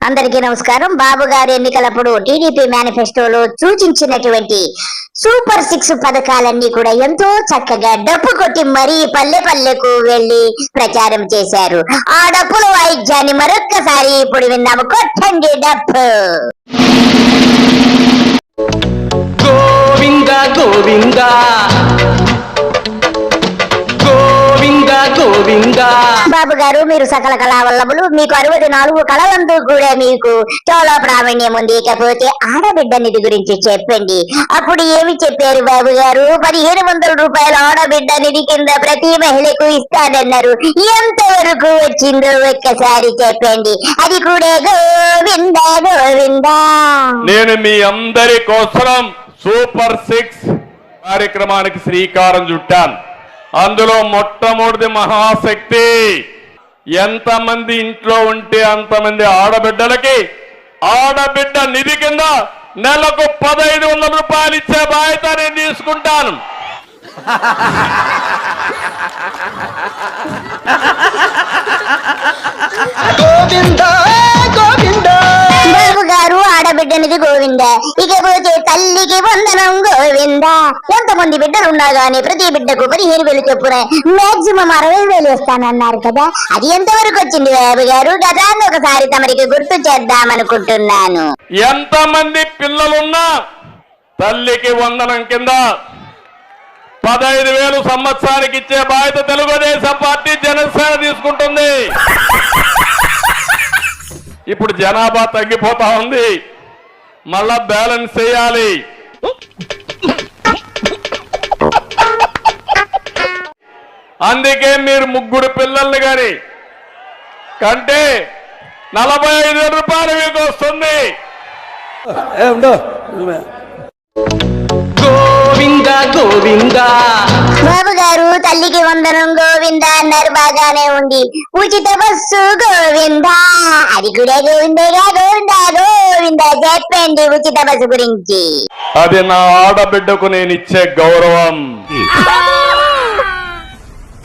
అందరికీ నమస్కారం. బాబు గారి ఎన్నికలప్పుడు టీడీపీ మేనిఫెస్టోలో సూచించినటువంటి సూపర్ సిక్స్ పథకాలన్నీ కూడా ఎంతో చక్కగా డప్పు కొట్టి మరీ పల్లె పల్లెకు వెళ్ళి ప్రచారం చేశారు. ఆ డప్పుల వాయిద్యాన్ని మరొక్కసారి ఇప్పుడు విన్నాము. కొట్టండి డప్పు. గోవింద గోవిందా. గోవింద బాబు గారు మీరు సకల కళావల్లభులు మీకు అరవై నాలుగు కళలందు కూడా మీకు చాలా ప్రావీణ్యం ఉంది. ఇకపోతే ఆడబిడ్డ నిధి గురించి చెప్పండి. అప్పుడు ఏమి చెప్పారు బాబు గారు పదిహేను వందల రూపాయల ఆడబిడ్డ నిధి కింద ప్రతి మహిళకు ఇస్తానన్నారు. ఎంత వరకు వచ్చిందో ఒక్కసారి చెప్పండి. అది కూడా గోవింద గోవింద. నేను మీ అందరి కోసం సూపర్ సిక్స్ కార్యక్రమానికి శ్రీకారం చుట్టాను. అందులో మొట్టమొదటి మహాశక్తి ఎంతమంది ఇంట్లో ఉంటే అంతమంది ఆడబిడ్డలకి ఆడబిడ్డ నిధి కింద నెలకు పదహైదు వందల రూపాయలు ఇచ్చే బాధ్యత నేను తీసుకుంటాను. గోవిందా ఆడబిడ్డ గోవింద. ఇకపోతే తల్లికి వందనం గోవింద. ఎంతమంది బిడ్డలు ఉన్నా గానీ ప్రతి బిడ్డకు పదిహేను వేలు చెప్పున మాక్సిమం అరవై వేలు ఇస్తానన్నారు కదా. అది ఎంతవరకు వచ్చింది బాబు గారు? గతాన్ని ఒకసారి తమరికి గుర్తు చేద్దామనుకుంటున్నాను ఎంతమంది పిల్లలున్నా తల్లికి వందనం కింద పదహైదు వేలు సంవత్సరానికి ఇచ్చే బాధ్యత తెలుగుదేశం పార్టీ జనసేన తీసుకుంటుంది. ఇప్పుడు జనాభా తగ్గిపోతా ఉంది. మళ్ళా బ్యాలెన్స్ చేయాలి. అందుకే మీరు ముగ్గురు పిల్లల్ని గాని కంటే నలభై ఐదు వేల రూపాయలు మీకు వస్తుంది. గోవింద గోవింద. బాబు గారు తల్లికి వందనం గోవింద అన్నారు బాగానే ఉంది. ఉచిత బస్సు గోవింద. అది కూడా గోవిందేగా గోవింద గోవింద. చెప్పండి ఉచిత బస్సు గురించి? అది నా ఆడబిడ్డకు నేను ఇచ్చే గౌరవం.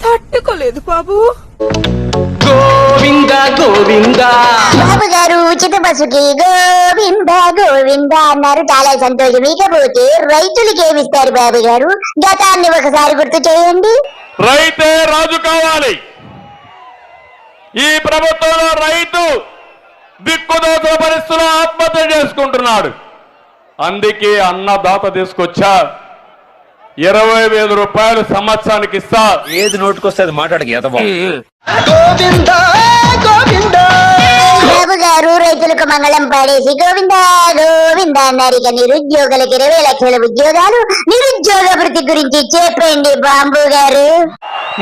తట్టుకోలేదు బాబు. గోవింద గోవింద. బాబు గారు ఉచిత బస్సుకి గోవింద గోవింద అన్నారు. చాలా సంతోషం. ఇకపోతే రైతులకి ఏమిస్తారు బాబు గారు గతాన్ని ఒకసారి గుర్తు చేయండి. రైతే రాజు కావాలి. ఈ ప్రభుత్వంలో రైతు దిక్కుదోచల పరిస్థితుల్లో ఆత్మహత్య చేసుకుంటున్నాడు. అందుకే అన్నదాత తీసుకొచ్చా ఇరవై వేల రూపాయలు సంవత్సరానికి ఇస్తా. ఏది నోటుకొస్తే అది మాట్లాడక ఎదవా? గోవింద గోవింద. బాబు గారు రైతులకు మంగళం పాడేసి గోవింద గోవింద అన్నారు ఇక నిరుద్యోగులకు ఇరవై లక్షల ఉద్యోగాలు నిరుద్యోగ వృత్తి గురించి చెప్పండి బాంబు గారు.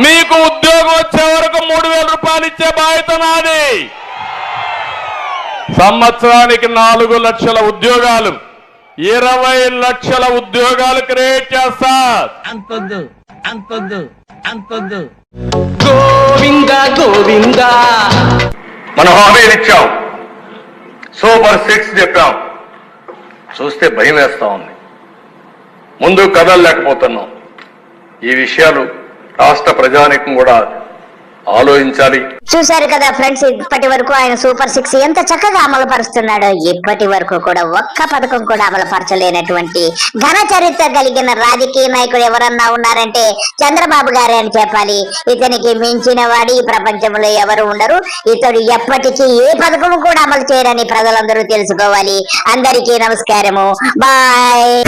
మీకు ఉద్యోగం వచ్చే వరకు మూడు వేల రూపాయలు ఇచ్చే బాధ్యత నాది. సంవత్సరానికి నాలుగు లక్షల ఉద్యోగాలు ఇరవై లక్షల ఉద్యోగాలు క్రియేట్ చేస్తా. అంతొద్దు అంతొద్దు అంతొద్దు. గోవింద గోవింద. మనం హామీలు ఇచ్చాం. సూపర్ సిక్స్ చెప్పాం. చూస్తే భయం వేస్తా ఉంది. ముందు కదలలేకపోతున్నాం ఈ విషయాలు రాష్ట్ర ప్రజానికం కూడా ఆలోచించాలి. చూశారు కదా ఫ్రెండ్స్ ఇప్పటి వరకు ఆయన సూపర్ సిక్స్ ఎంత చక్కగా అమలు పరుస్తున్నాడో ఇప్పటి వరకు కూడా ఒక్క పథకం కూడా అమలు పరచలేనటువంటి ఘన చరిత్ర కలిగిన రాజకీయ నాయకుడు ఎవరన్నా ఉన్నారంటే చంద్రబాబు గారే అని చెప్పాలి. ఇతనికి మించిన వాడి ప్రపంచంలో ఎవరు ఉండరు. ఇతడు ఎప్పటికీ ఏ పథకం కూడా అమలు చేయరని ప్రజలందరూ తెలుసుకోవాలి. అందరికీ నమస్కారము. బాయ్.